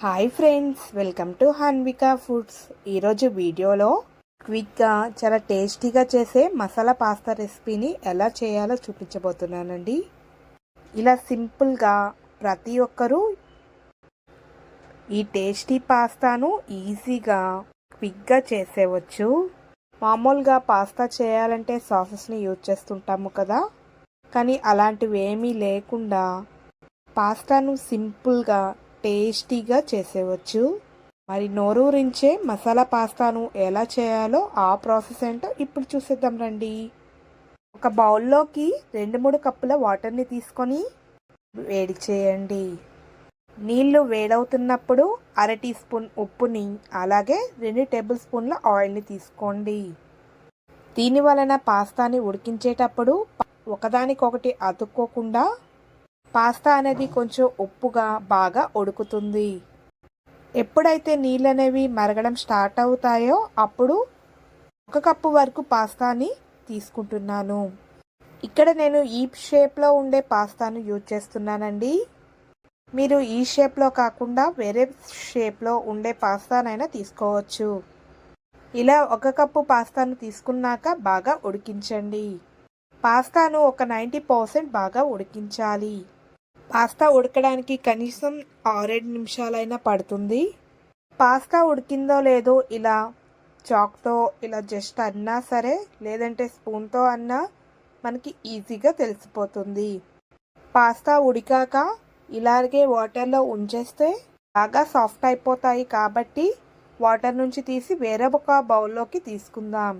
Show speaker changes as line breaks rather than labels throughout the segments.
Hi friends welcome to Hanvika foods ఈరోజు వీడియోలో క్విక్గా చాలా టేస్టీగా చేసే మసాలా పాస్తా రెసిపీని ఎలా చేయాలో చూపించబోతున్నానండి. ఇలా సింపుల్గా ప్రతి ఒక్కరూ ఈ టేస్టీ పాస్తాను ఈజీగా క్విక్గా చేసేవచ్చు. మామూలుగా పాస్తా చేయాలంటే సాసెస్ని యూజ్ చేస్తుంటాము కదా. కానీ అలాంటివి ఏమీ లేకుండా పాస్తాను సింపుల్గా టేస్టీగా చేసేవచ్చు. మరి నోరూరించే మసాలా పాస్తాను ఎలా చేయాలో ఆ ప్రాసెస్ ఏంటో ఇప్పుడు చూసేద్దాం రండి. ఒక బౌల్లోకి రెండు మూడు కప్పుల వాటర్ని తీసుకొని వేడి చేయండి. నీళ్ళు వేడవుతున్నప్పుడు అర టీ స్పూన్ ఉప్పుని అలాగే రెండు టేబుల్ స్పూన్ల ఆయిల్ని తీసుకోండి. దీని వలన పాస్తాని ఉడికించేటప్పుడు ఒకదానికొకటి అతుక్కోకుండా పాస్తా అనేది కొంచెం ఉప్పుగా బాగా ఉడుకుతుంది. ఎప్పుడైతే నీళ్ళు అనేవి మరగడం స్టార్ట్ అవుతాయో అప్పుడు ఒక కప్పు వరకు పాస్తాని తీసుకుంటున్నాను. ఇక్కడ నేను ఈ షేప్లో ఉండే పాస్తాను యూజ్ చేస్తున్నానండి. మీరు ఈ షేప్లో కాకుండా వేరే షేప్లో ఉండే పాస్తానైనా తీసుకోవచ్చు. ఇలా ఒక కప్పు పాస్తాను తీసుకున్నాక బాగా ఉడికించండి. పాస్తాను ఒక నైంటీ పర్సెంట్ బాగా ఉడికించాలి. పాస్తా ఉడకడానికి కనీసం ఆరేడు నిమిషాలైనా పడుతుంది. పాస్తా ఉడికిందో లేదో ఇలా చాక్తో ఇలా జస్ట్ అన్నా సరే లేదంటే స్పూన్తో అన్నా మనకి ఈజీగా తెలిసిపోతుంది. పాస్తా ఉడికాక ఇలాగే వాటర్లో ఉంచేస్తే బాగా సాఫ్ట్ అయిపోతాయి కాబట్టి వాటర్ నుంచి తీసి వేరే ఒక బౌల్లోకి తీసుకుందాం.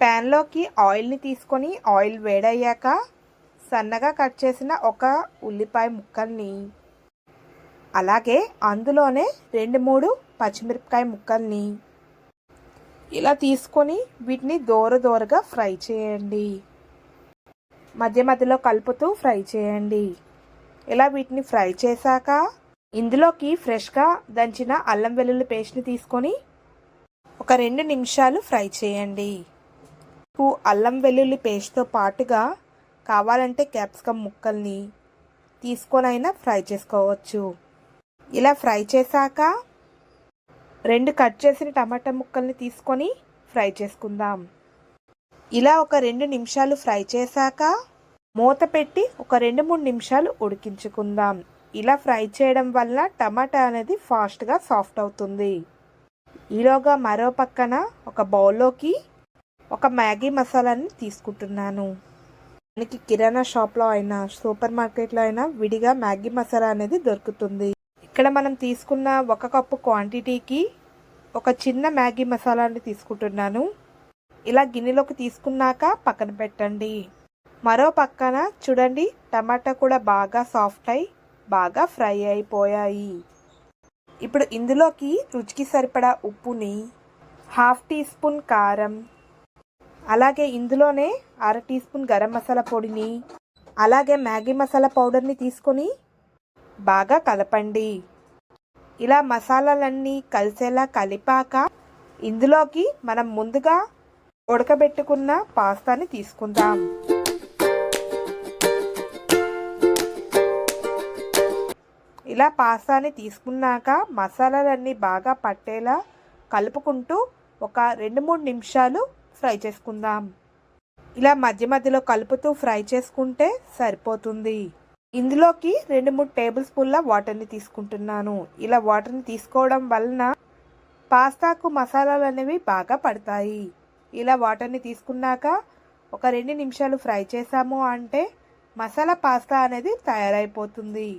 ప్యాన్లోకి ఆయిల్ని తీసుకొని ఆయిల్ వేడయ్యాక సన్నగా కట్ చేసిన ఒక ఉల్లిపాయ ముక్కల్ని అలాగే అందులోనే రెండు మూడు పచ్చిమిరపకాయ ముక్కల్ని ఇలా తీసుకొని వీటిని దోర దోరగా ఫ్రై చేయండి. మధ్య మధ్యలో కలుపుతూ ఫ్రై చేయండి. ఇలా వీటిని ఫ్రై చేశాక ఇందులోకి ఫ్రెష్గా దంచిన అల్లం వెల్లుల్లి పేస్ట్ని తీసుకొని ఒక రెండు నిమిషాలు ఫ్రై చేయండి. అల్లం వెల్లుల్లి పేస్ట్తో పాటుగా కావాలంటే క్యాప్సికమ్ ముక్కల్ని తీసుకొనైనా ఫ్రై చేసుకోవచ్చు. ఇలా ఫ్రై చేశాక రెండు కట్ చేసిన టమాటా ముక్కల్ని తీసుకొని ఫ్రై చేసుకుందాం. ఇలా ఒక రెండు నిమిషాలు ఫ్రై చేశాక మూత పెట్టి ఒక రెండు మూడు నిమిషాలు ఉడికించుకుందాం. ఇలా ఫ్రై చేయడం వల్ల టమాటా అనేది ఫాస్ట్గా సాఫ్ట్ అవుతుంది. ఈలోగా మరో పక్కన ఒక బౌల్లోకి ఒక మ్యాగీ మసాలాని తీసుకుంటున్నాను. మనకి కిరాణా షాప్లో అయినా సూపర్ మార్కెట్లో అయినా విడిగా మ్యాగీ మసాలా అనేది దొరుకుతుంది. ఇక్కడ మనం తీసుకున్న ఒక కప్పు క్వాంటిటీకి ఒక చిన్న మ్యాగీ మసాలాని తీసుకుంటున్నాను. ఇలా గిన్నెలోకి తీసుకున్నాక పక్కన పెట్టండి. మరో పక్కన చూడండి టమాటా కూడా బాగా సాఫ్ట్ అయి బాగా ఫ్రై అయిపోయాయి. ఇప్పుడు ఇందులోకి రుచికి సరిపడా ఉప్పుని హాఫ్ టీ స్పూన్ కారం అలాగే ఇందులోనే అర టీ స్పూన్ గరం మసాలా పొడిని అలాగే మ్యాగీ మసాలా పౌడర్ని తీసుకొని బాగా కలపండి. ఇలా మసాలాలన్నీ కలిసేలా కలిపాక ఇందులోకి మనం ముందుగా ఉడకబెట్టుకున్న పాస్తాని తీసుకుందాం. ఇలా పాస్తాని తీసుకున్నాక మసాలాలన్నీ బాగా పట్టేలా కలుపుకుంటూ ఒక రెండు మూడు నిమిషాలు ఫ్రై చేసుకుందాం. ఇలా మధ్య మధ్యలో కలుపుతూ ఫ్రై చేసుకుంటే సరిపోతుంది. ఇందులోకి రెండు మూడు టేబుల్ స్పూన్ల వాటర్ని తీసుకుంటున్నాను. ఇలా వాటర్ని తీసుకోవడం వలన పాస్తాకు మసాలాలు అనేవి బాగా పడతాయి. ఇలా వాటర్ని తీసుకున్నాక ఒక రెండు నిమిషాలు ఫ్రై చేసాము అంటే మసాలా పాస్తా అనేది తయారైపోతుంది.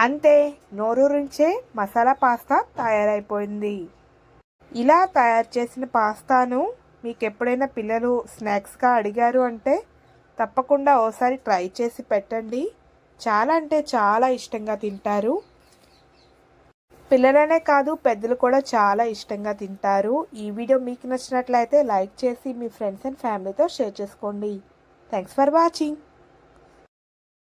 అంతే నోరూరించే మసాలా పాస్తా తయారైపోయింది. ఇలా తయారు చేసిన పాస్తాను మీకు ఎప్పుడైనా పిల్లలు స్నాక్స్గా అడిగారు అంటే తప్పకుండా ఓసారి ట్రై చేసి పెట్టండి. చాలా అంటే చాలా ఇష్టంగా తింటారు. పిల్లలనే కాదు పెద్దలు కూడా చాలా ఇష్టంగా తింటారు. ఈ వీడియో మీకు నచ్చినట్లయితే లైక్ చేసి మీ ఫ్రెండ్స్ అండ్ ఫ్యామిలీతో షేర్ చేసుకోండి. Thanks for watching.